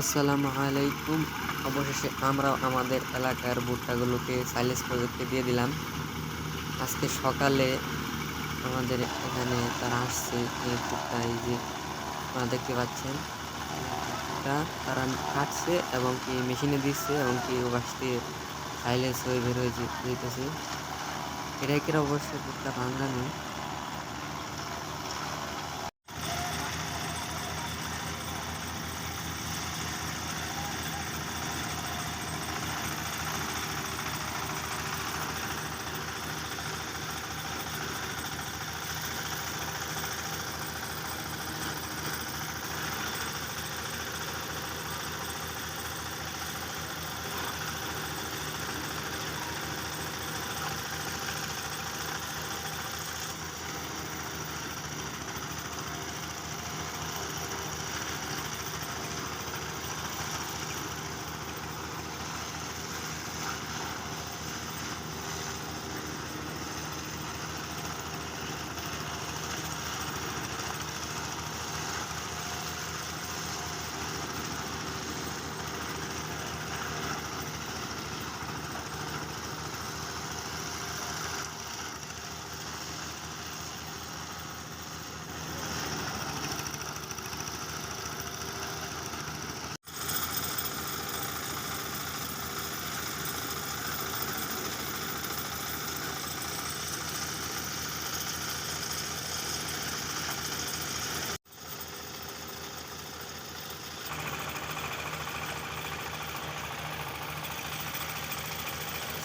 আসসালামু আলাইকুম। অবশেষে আমরা আমাদের এলাকার ভুট্টাগুলোকে সাইলেজ প্রজেক্টে দিয়ে দিলাম। আজকে সকালে আমাদের এখানে তারা আসছে এই ভুট্টা, এই যে আপনারা দেখতে পাচ্ছেন। তারা কাটছে এবং কি মেশিনে দিচ্ছে এবং কি দিয়ে সাইলেজ হয়ে বের হয়ে যেতেছে। এটা কিরা অবশ্যই ভুট্টা ভাঙানো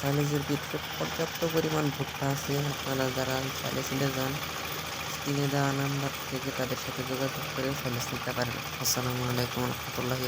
সাইলেজের ভিতরে পর্যাপ্ত পরিমাণ ভুট্টা আছে আপনারা যারা সাইলেজ নিতে যান, স্ক্রিনে দেওয়া নাম্বার থেকে তাদের সাথে যোগাযোগ করে সাইলেজ নিতে পারেন। আসসালামু আলাইকুম রহমতুল্লাহি